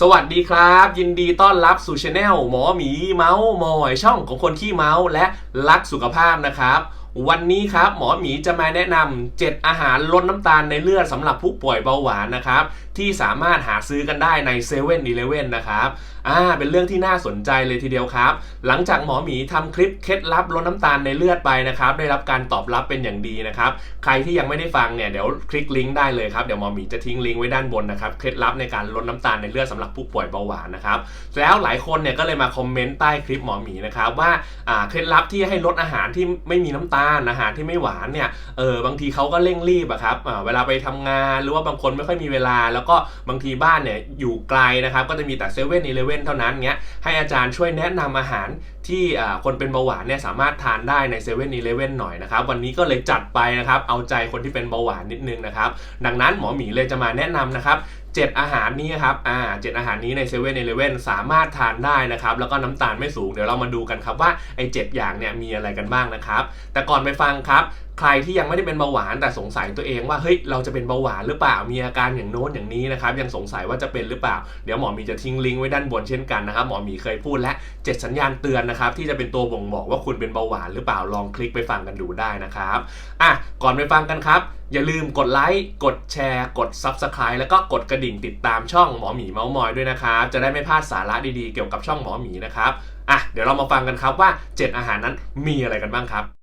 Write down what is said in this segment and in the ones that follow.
สวัสดีครับ ยินดีต้อนรับสู่ช anel หมอหมีเมาส์มอยช่องของคนขี้เมาส์และรักสุขภาพนะครับ วันนี้ครับหมอหมีจะมาแนะนำ7อาหารลดน้ำตาลในเลือดสำหรับผู้ป่วยเบาหวานนะครับ ที่สามารถหาซื้อกันได้ใน7 e เ e ่ e อนะครับอ่าเป็นเรื่องที่น่าสนใจเลยทีเดียวครับ หลังจากหมอหมีทำคลิปเคล็ดลับลดน้ำตาลในเลือดไปนะครับ ได้รับการตอบรับเป็นอย่างดีนะครับ ใครที่ยังไม่ได้ฟังเนี่ยเดี๋ยวคลิกลิงก์ได้เลยครับ เดี๋ยวหมอหมีจะทิ้งลิงก์ไว้ด้านบนนะครับ เคล็ดลับในการลดน้ำตาลในเลือดสำหรับผู้ป่วยเบาหวานนะครับ แล้วหลายคนเนี่ยก็เลยมาคอมเมนต์ใต้คลิปหมอหมีนะครับว่าอ่าเคล็ดลับที่ให้ลดอาหารที่ไม่มีน้ำตาลอาหารที่ไม่หวานเนี่ยเออบางทีเขาก็เร่งรีบอะครับอ่าเวลาไปทำงานหรือว่าบางคนไม่ค่อยมีเวลาแล้วก็บางทีบ้านเนี่ยอยู่ไกลนะครับก็จะมีแต่เซเว่นอีเลเว่นเท่านั้นเงี้ยให้อาจารย์ช่วยแนะนำอาหารที่คนเป็นเบาหวานเนี่ยสามารถทานได้ในเซเว่นอีเลเว่นหน่อยนะครับวันนี้ก็เลยจัดไปนะครับเอาใจคนที่เป็นเบาหวานนิดนึงนะครับดังนั้นหมอหมีเลยจะมาแนะนำนะครับ7อาหารนี้ครับ อ่าเจ็ดอาหารนี้ใน7 e เ e ่ e อสามารถทานได้นะครับ แล้วก็น้ำตาลไม่สูง เดี๋ยวเรามาดูกันครับว่าไอ้เอย่างเนี่ยมีอะไรกันบ้างนะครับ แต่ก่อนไปฟังครับ ใครที่ยังไม่ได้เป็นเบาหวานแต่สงสัยตัวเองว่าเฮ้ยเราจะเป็นเบาหวานหรือเปล่ามีอาการอย่างโน้นอย่างนี้นะครับยังสงสัยว่าจะเป็นหรือเปล่า เดี๋ยวหมอมีจะทิ้งลิงก์ไว้ด้านบนเช่นกันนะครับหมอมีเคยพูดและ 7 สัญญาณเตือนนะครับที่จะเป็นตัวบ่งบอกว่าคุณเป็นเบาหวานหรือเปล่าลองคลิกไปฟังกันดูได้นะครับอะก่อนไปฟังกันครับ อย่าลืมกดไลค์กดแชร์ กด Subscribe แล้วก็กดกระดิ่งติดตามช่องหมอหมีเมาส์มอยด้วยนะครับจะได้ไม่พลาดสาระดีๆเกี่ยวกับช่องหมอหมีนะครับอะเดี๋ยวเรามาฟังกันครับว่า 7 อาหารนั้นมีอะไรกันบ้างครับ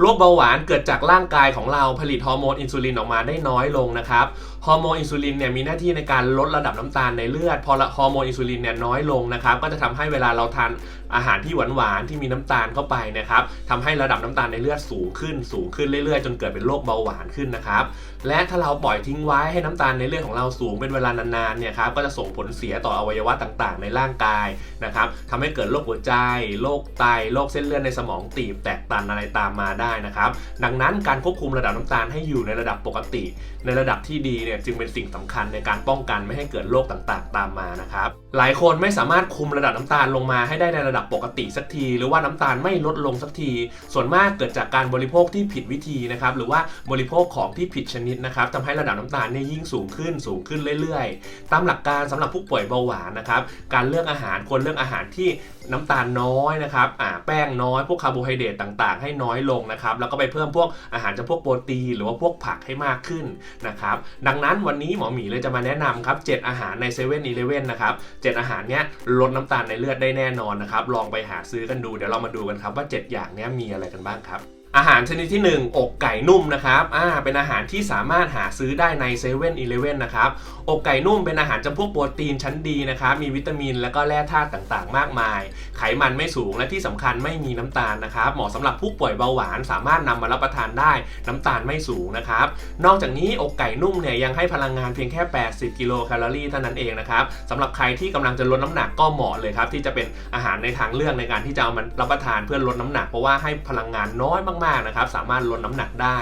โรคเบาหวานเกิดจากร่างกายของเราผลิตฮอร์โมนอินซูลินออกมาได้น้อยลงนะครับฮอร์โมนอินซูลินเนี่ยมีหน้าที่ในการลดระดับน้ำตาลในเลือด พอฮอร์โมนอินซูลินเนี่ยน้อยลงนะครับก็จะทำให้เวลาเราทาน อาหารที่หวานๆที่มีน้ำตาลเข้าไปนะครับทำให้ระดับน้ำตาลในเลือดสูงขึ้นสูงขึ้นเรื่อยๆ จนเกิดเป็นโรคเบาหวานขึ้นนะครับและถ้าเราปล่อยทิ้งไว้ให้น้ำตาลในเลือดของเราสูงเป็นเวลานานๆเนี่ยครับก็จะส่งผลเสียต่ออวัยวะต่างๆ ในร่างกายนะครับทำให้เกิดโรคหัวใจโรคไตโรคเส้นเลือดในสมองตีบแตกตันอะไรตามมาได้นะครับ ดังนั้นการควบคุมระดับน้ำตาลให้อยู่ในระดับปกติ ในระดับที่ดีเนี่ยจึงเป็นสิ่งสำคัญในการป้องกันไม่ให้เกิดโรคต่างๆ ตามมานะครับหลายคนไม่สามารถคุมระดับน้ำตาลลงมาให้ได้ในระดับปกติสักที หรือว่าน้ำตาลไม่ลดลงสักที ส่วนมากเกิดจากการบริโภคที่ผิดวิธีนะครับหรือว่าบริโภคของที่ผิดชนิดนะครับทำให้ระดับน้ำตาลเนี่ยยิ่งสูงขึ้นสูงขึ้นเรื่อยๆ ตามหลักการสำหรับผู้ป่วยเบาหวานนะครับการเลือกอาหารควรเลือกอาหารที่น้ำตาลน้อยนะครับอ่าแป้งน้อยพวกคาร์โบไฮเดรตต่างๆ ให้น้อยลงนะครับแล้วก็ไปเพิ่มพวกอาหารจำพวกโปรตีนหรือว่าพวกผักให้มากขึ้นนะครับดังนั้นวันนี้หมอหมีเลยจะมาแนะนำครับ7อาหารใน7 e เ e ่ e อนะครับ7อาหารเนี้ยลดน้ำตาลในเลือดได้แน่นอนนะครับลองไปหาซื้อกันดู เดี๋ยวเรามาดูกันครับว่า 7 อย่างนี้มีอะไรกันบ้างครับ อาหารชนิดที่ 1 อกไก่นุ่มนะครับอ่าเป็นอาหารที่สามารถหาซื้อได้ใน7 e เ e ่ e นะครับ อกไก่นุ่มเป็นอาหารจำพวกโปรตีนชั้นดีนะครับ มีวิตามินและก็แร่ธาตุต่างๆ มากมาย ไขมันไม่สูงและที่สำคัญไม่มีน้ำตาลนะครับ เหมาะสำหรับผู้ป่วยเบาหวานสามารถนำมารับประทานได้น้ำตาลไม่สูงนะครับ นอกจากนี้อกไก่นุ่มเนี่ยยังให้พลังงานเพียงแค่ 80 กิโลแคลอรี่เท่านั้นเองนะครับสำหรับใครที่กำลังจะลดน้ำหนักก็เหมาะเลยครับที่จะเป็นอาหารในทางเลือกในการที่จะเอามันรับประทานเพื่อลดน้ำหนักเพราะว่าให้พลังงานน้อยมากๆนะครับสามารถลดน้ำหนักได้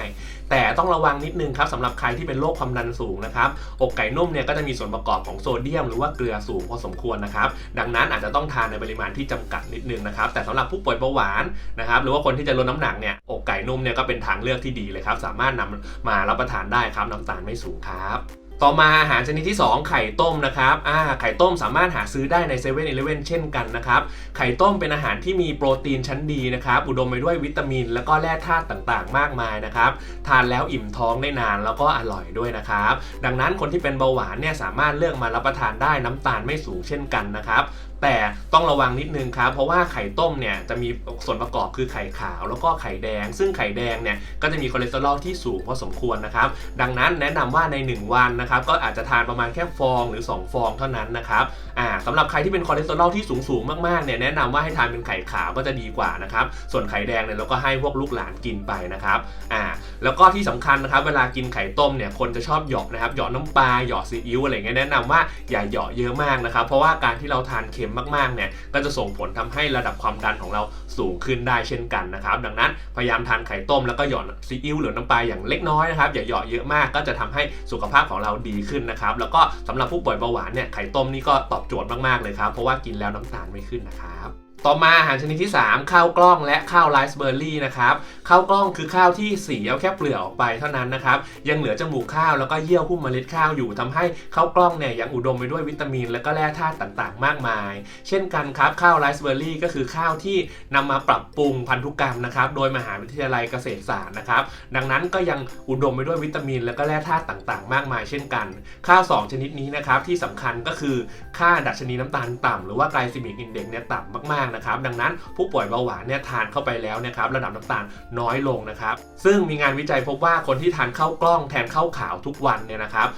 แต่ต้องระวังนิดนึงครับสำหรับใครที่เป็นโรคความดันสูงนะครับอกไก่นุ่มเนี่ยก็จะมีส่วนประกอบของโซเดียม หรือว่าเกลือสูงพอสมควรนะครับดังนั้นอาจจะต้องทานในปริมาณที่จำกัดนิดนึงนะครับแต่สำหรับผู้ป่วยเบาหวานนะครับหรือว่าคนที่จะลดน้ำหนักเนี่ยอกไก่นุ่มเนี่ยก็เป็นทางเลือกที่ดีเลยครับสามารถนำมารับประทานได้ครับน้ำตาลไม่สูงครับ ต่อมาอาหารชนิดที่ 2 ไข่ต้มนะครับอ่าไข่ต้มสามารถหาซื้อได้ใน7 e เ e ่ e อเช่นกันนะครับ ไข่ต้มเป็นอาหารที่มีโปรตีนชั้นดีนะครับ อุดมไปด้วยวิตามิน และก็แร่ธาตุต่างๆ มากมายนะครับ ทานแล้วอิ่มท้องได้นานแล้วก็อร่อยด้วยนะครับ ดังนั้นคนที่เป็นเบาหวานเนี่ยสามารถเลือกมารับประทานได้น้ำตาลไม่สูงเช่นกันนะครับ แต่ต้องระวังนิดนึงครับ เพราะว่าไข่ต้มเนี่ยจะมีส่วนประกอบคือไข่ขาวแล้วก็ไข่แดง ซึ่งไข่แดงเนี่ยก็จะมีคอเลสเตอรอลที่สูงพอสมควรนะครับ ดังนั้นแนะนำว่าใน 1 วันนะครับก็อาจจะทานประมาณแค่ฟองหรือ 2 ฟองเท่านั้นนะครับอ่าสำหรับใครที่เป็นคอเลสเตอรอลที่สูงสูงมากๆเนี่ยแนะนำว่าให้ทานเป็นไข่ขาวก็จะดีกว่านะครับ ส่วนไข่แดงเนี่ยเราก็ให้พวกลูกหลานกินไปนะครับอ่าแล้วก็ที่สำคัญนะครับเวลากินไข่ต้มเนี่ยคนจะชอบหยาะนะครับหยาะน้ำปลาหยาะซีอิ๊วอะไรเงี้ยแนะนำว่าอย่าหยาะเยอะมากนะครับเพราะว่าการที่เราทานเค็มมากๆเนี่ยก็จะส่งผลทำให้ระดับความดันของเราสูงขึ้นได้เช่นกันนะครับ ดังนั้นพยายามทานไข่ต้มแล้วก็หย่อนซีอิ๊วหรือน้ำปลาอย่างเล็กน้อยนะครับอย่าหยาะเยอะมากก็จะทำให้สุขภาพของเราดีขึ้นนะครับ แล้วก็สำหรับผู้ป่วยเบาหวานเนี่ยไข่ต้มนี่ก็ตอบโจทย์มากๆเลยครับ เพราะว่ากินแล้วน้ำตาลไม่ขึ้นนะครับ ต่อมาอาหารชนิดที่ 3 ข้าวกล้องและข้าวไรซ์เบอร์รี่นะครับข้าวกล้องคือข้าวที่สีเอาแค่เปลือกออกไปเท่านั้นนะครับยังเหลือจมูกข้าวแล้วก็เยื่อหุ้มเมล็ดข้าวอยู่ทำให้ข้าวกล้องเนี่ยยังอุดมไปด้วยวิตามิน และก็แร่ธาตุต่างๆ มากมาย เช่นกันครับข้าวไรซ์เบอร์รี่ก็คือข้าวที่นำมาปรับปรุงพันธุกรรมนะครับโดยมหาวิทยาลัยเกษตรศาสตร์นะครับดังนั้นก็ยังอุดมไปด้วยวิตามิน และก็แร่ธาตุต่างๆ มากมาย เช่นกัน ข้าว 2 ชนิดนี้นะครับที่สำคัญก็คือค่าดัชนีน้ำตาลต่ำหรือว่าไกลซิมิกอินเด็กซ์เนี่ยต่ำมากๆนะครับดังนั้นผู้ป่วยเบาหวานเนี่ยทานเข้าไปแล้วนะครับระดับน้ำตาลน้อยลงนะครับ ซึ่งมีงานวิจัยพบว่าคนที่ทานข้าวกล้องแทนข้าวขาวทุกวันเนี่ยนะครับ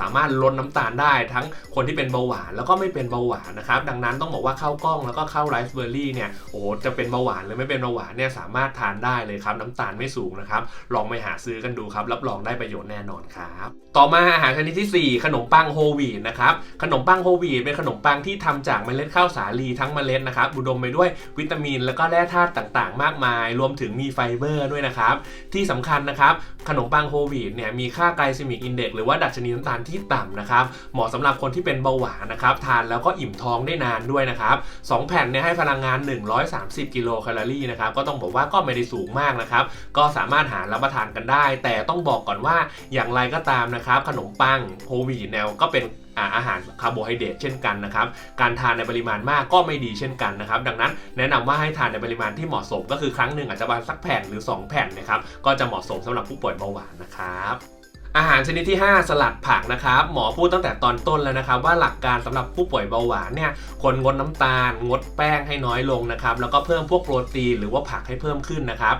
สามารถลดน้ำตาลได้ทั้งคนที่เป็นเบาหวานแล้วก็ไม่เป็นเบาหวานนะครับดังนั้นต้องบอกว่าข้าวกล้องแล้วก็ข้าวไรซ์เบอร์รี่เนี่ยโอ้จะเป็นเบาหวานหรือไม่เป็นเบาหวานเนี่ยสามารถทานได้เลยครับน้ำตาลไม่สูงนะครับลองไปหาซื้อกันดูครับรับรองได้ประโยชน์แน่นอนครับต่อมาอาหารชนิดทีสี่4 ขนมปังโฮวีนะครับขนมปังโฮวีเป็นขนมปังที่ทำจากเมล็ดข้าวสาลีทั้งเมล็ดนะครับอุดมไปด้วยวิตามิน แล้วก็แร่ธาตุต่างๆ มากมาย รวมถึงมีไฟเบอร์ด้วยนะครับ ที่สำคัญนะครับ ขนมปังโฮลวีตเนี่ยมีค่าไกลซิมิกอินเด็กหรือว่าดัชนีน้ำตาลที่ต่ำนะครับ เหมาะสำหรับคนที่เป็นเบาหวานนะครับ ทานแล้วก็อิ่มท้องได้นานด้วยนะครับ2แผ่นเนี่ยให้พลังงาน 130 กิโลแคลอรี่นะครับ ก็ต้องบอกว่าก็ไม่ได้สูงมากนะครับ ก็สามารถหารับประทานกันได้ แต่ต้องบอกก่อนว่าอย่างไรก็ตามนะครับ ขนมปังโฮลวีตแนวก็เป็น อาหารคาร์โบไฮเดรตเช่นกันนะครับ การทานในปริมาณมากก็ไม่ดีเช่นกันนะครับ ดังนั้นแนะนำว่าให้ทานในปริมาณที่เหมาะสมก็คือครั้งหนึ่งอาจจะวันสักแผ่นหรือ 2 แผ่นนะครับก็จะเหมาะสมสำหรับผู้ป่วยเบาหวานนะครับอาหารชนิดที่ 5 สลัดผักนะครับหมอพูดตั้งแต่ตอนต้นแล้วนะครับ ว่าหลักการสำหรับผู้ป่วยเบาหวานเนี่ยควรงดน้ำตาล งดแป้งให้น้อยลงนะครับแล้วก็เพิ่มพวกโปรตีนหรือว่าผักให้เพิ่มขึ้นนะครับ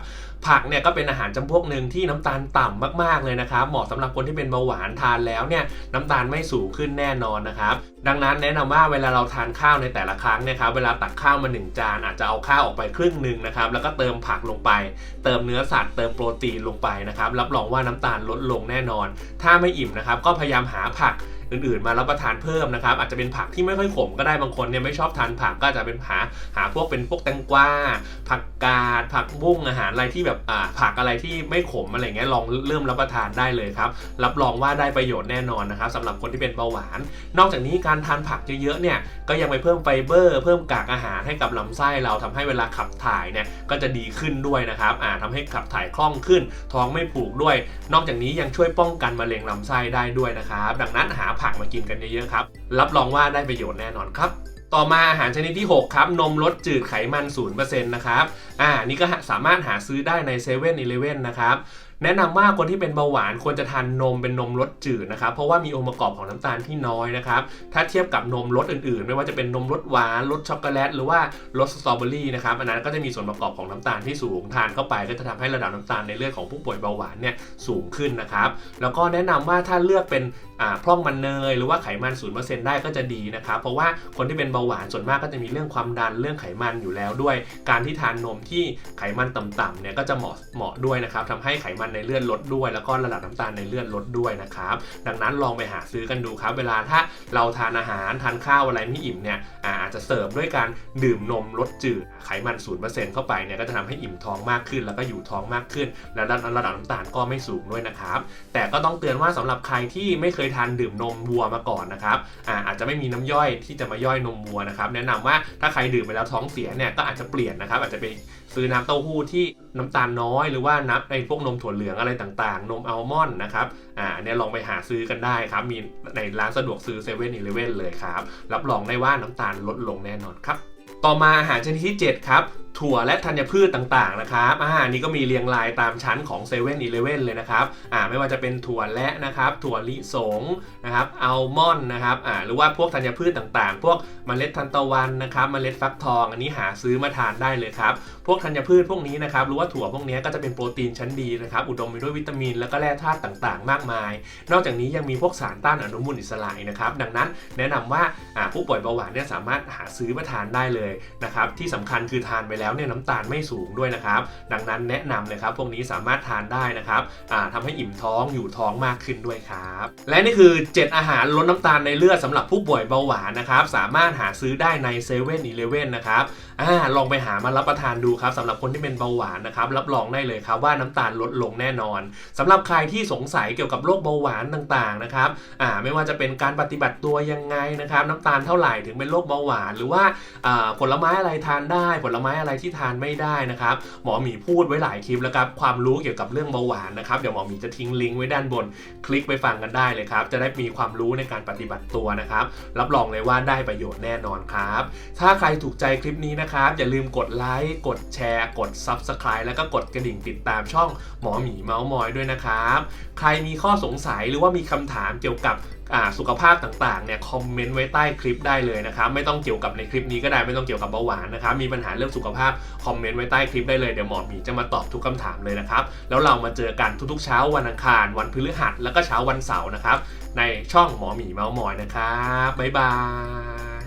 ผักเนี่ยก็เป็นอาหารจำพวกหนึ่งที่น้ำตาลต่ำมากๆเลยนะครับ เหมาะสำหรับคนที่เป็นเบาหวานทานแล้วเนี่ยน้ำตาลไม่สูงขึ้นแน่นอนนะครับ ดังนั้นแนะนำว่าเวลาเราทานข้าวในแต่ละครั้งนะครับเวลาตักข้าวมา 1 จาน อาจจะเอาข้าวออกไปครึ่งหนึ่งนะครับแล้วก็เติมผักลงไป เติมเนื้อสัตว์เติมโปรตีนลงไปนะครับรับรองว่าน้ำตาลลดลงแน่นอน ถ้าไม่อิ่มนะครับก็พยายามหาผัก อื่นๆ มารับประทานเพิ่มนะครับ อาจจะเป็นผักที่ไม่ค่อยขมก็ได้บางคนเนี่ยไม่ชอบทานผักก็อาจจะเป็นหาหาพวกเป็นพวกแตงกวาผักกาดผักบุ้งอาหารอะไรที่แบบอ่าผักอะไรที่ไม่ขมอะไรเงี้ยลองเริ่มรับประทานได้เลยครับรับรองว่าได้ประโยชน์แน่นอนนะครับสำหรับคนที่เป็นเบาหวาน นอกจากนี้การทานผักเยอะๆเนี่ยก็ยังไปเพิ่มไฟเบอร์ เพิ่มกากอาหารให้กับลำไส้เราทำให้เวลาขับถ่ายเนี่ยก็จะดีขึ้นด้วยนะครับอ่าทำให้ขับถ่ายคล่องขึ้น ท้องไม่ผูกด้วย นอกจากนี้ยังช่วยป้องกันมะเร็งลำไส้ได้ด้วยนะครับ ดังนั้นหาผักมากินกันเยอะๆครับ รับรองว่าได้ประโยชน์แน่นอนครับ ต่อมาอาหารชนิดที่ 6 ครับ นมรสจืดไขมัน 0%นะครับ อ่า นี่ก็สามารถหาซื้อได้ใน7 e เ e ่ e อนะครับแนะนำว่าคนที่เป็นเบาหวานควรจะทานนมเป็นนมรสจืดนะครับ เพราะว่ามีองค์ประกอบของน้ำตาลที่น้อยนะครับ ถ้าเทียบกับนมรสอื่นๆ ไม่ว่าจะเป็นนมรสหวานรสช็อกโกแลตหรือว่ารสสตรอเบอรี่นะครับอันนั้นก็จะมีส่วนประกอบของน้ำตาลที่สูงทานเข้าไป ก็จะทำให้ระดับน้ำตาลในเลือดของผู้ป่วยเบาหวานเนี่ยสูงขึ้นนะครับแล้วก็แนะนำว่าถ้าเลือกเป็นอ่า พร่องมันเนยหรือว่าไขมัน 0%ได้ก็จะดีนะครับเพราะว่าคนที่เป็นเบาหวานส่วนมากก็จะมีเรื่องความดันเรื่องไขมันอยู่แล้วด้วย การที่ทานนมที่ไขมันต่ำๆเนี่ยก็จะเหมาะเหมาะด้วยนะครับทำให้ไขมันในเลือดลดด้วย แล้วก็ระดับน้ำตาลในเลือดลดด้วยนะครับดังนั้นลองไปหาซื้อกันดูครับ เวลาถ้าเราทานอาหารทานข้าวอะไรไม่อิ่มเนี่ยอาจจะเสริมด้วยการดื่มนมรสจืดไขมัน 0%เข้าไปเนี่ยก็จะทำให้อิ่มท้องมากขึ้น แล้วก็อยู่ท้องมากขึ้น และระดับระดับน้ำตาลก็ไม่สูงด้วยนะครับแต่ก็ต้องเตือนว่าสำหรับใครที่ไม่เคยทานดื่มนมวัวมาก่อนนะครับอาอาจจะไม่มีน้ำย่อยที่จะมาย่อยนมวัวนะครับ แนะนำว่าถ้าใครดื่มไปแล้วท้องเสียเนี่ยก็อาจจะเปลี่ยนนะครับ อาจจะไปซื้อน้ำเต้าหู้ที่น้ำตาลน้อยหรือว่าน้ำในพวกนมถั่วเหลืองอะไรต่างๆ นมอัลมอนด์นะครับอ่าเนี่ยลองไปหาซื้อกันได้ครับ มีในร้านสะดวกซื้อเซเว่นอีเลเว่นเลยครับรับรองได้ว่าน้ำตาลลดลงแน่นอนครับต่อมาอาหารชนิดที่ 7 ครับ ถั่วและธัญพืชต่างๆนะครับอาหารนี้ก็มีเรียงรายตามชั้นของ7 e เ e ่ e อเลยนะครับอ่าไม่ว่าจะเป็นถั่วและนะครับถั่วลิสงนะครับอัลมอนด์นะครับอ่าหรือว่าพวกธัญพืชต่างๆ พวกเมล็ดทานตะวันนะครับเมล็ดฟักทอง อันนี้หาซื้อมาทานได้เลยครับพวกธัญพืชพวกนี้นะครับหรือว่าถั่วพวกนี้ก็จะเป็นโปรตีนชั้นดีนะครับอุดมไปด้วยวิตามิน แล้วก็แร่ธาตุต่างๆ มากมาย นอกจากนี้ยังมีพวกสารต้านอนุมูลอิสระนะครับดังนั้นแนะนำว่าอ่าผู้ป่วยเบาหวานเนี่ยสามารถหาซื้อมาทานได้เลยนะครับที่สำคัญคือทานไปแล้วแล้วเนี่ยน้ำตาลไม่สูงด้วยนะครับดังนั้นแนะนำนะครับพวกนี้สามารถทานได้นะครับอ่าทำให้อิ่มท้องอยู่ท้องมากขึ้นด้วยครับและนี่คือ 7 อาหารลดน้ำตาลในเลือดสำหรับผู้ป่วยเบาหวานนะครับสามารถหาซื้อได้ในเซเว่นอีเลเว่นนะครับ อ่าลองไปหามารับประทานดูครับสำหรับคนที่เป็นเบาหวานนะครับรับรองได้เลยครับว่าน้ำตาลลดลงแน่นอนสำหรับใครที่สงสัยเกี่ยวกับโรคเบาหวานต่างๆนะครับอ่าไม่ว่าจะเป็นการปฏิบัติตัวยังไงนะครับน้ำตาลเท่าไหร่ถึงเป็นโรคเบาหวาน หรือว่าอ่าผลไม้อะไรทานได้ ผลไม้อะไรที่ทานไม่ได้นะครับหมอหมีพูดไว้หลายคลิปแล้วครับความรู้เกี่ยวกับเรื่องเบาหวานนะครับเดี๋ยวหมอหมีจะทิ้งลิงก์ไว้ด้านบน คลิกไปฟังกันได้เลยครับจะได้มีความรู้ในการปฏิบัติตัวนะครับรับรองเลยว่าได้ประโยชน์แน่นอนครับถ้าใครถูกใจคลิปนี้นะครับ อย่าลืมกดไลค์กดแชร์ กด Subscribe แล้วก็กดกระดิ่งติดตามช่องหมอหมีเมาส์มอยด้วยนะครับ ใครมีข้อสงสัยหรือว่ามีคำถามเกี่ยวกับสุขภาพต่างๆเนี่ยคอมเมนต์ไว้ใต้คลิปได้เลยนะครับไม่ต้องเกี่ยวกับในคลิปนี้ก็ได้ไม่ต้องเกี่ยวกับเบาหวานนะครับมีปัญหาเรื่องสุขภาพคอมเมนต์ไว้ใต้คลิปได้เลยเดี๋ยวหมอหมีจะมาตอบทุกคำถามเลยนะครับแล้วเรามาเจอกันทุกๆเช้าวันอังคาร วันพฤหัสแล้วก็เช้าวันเสาร์นะครับในช่องหมอหมีเมาส์มอยนะครับบ๊ายบาย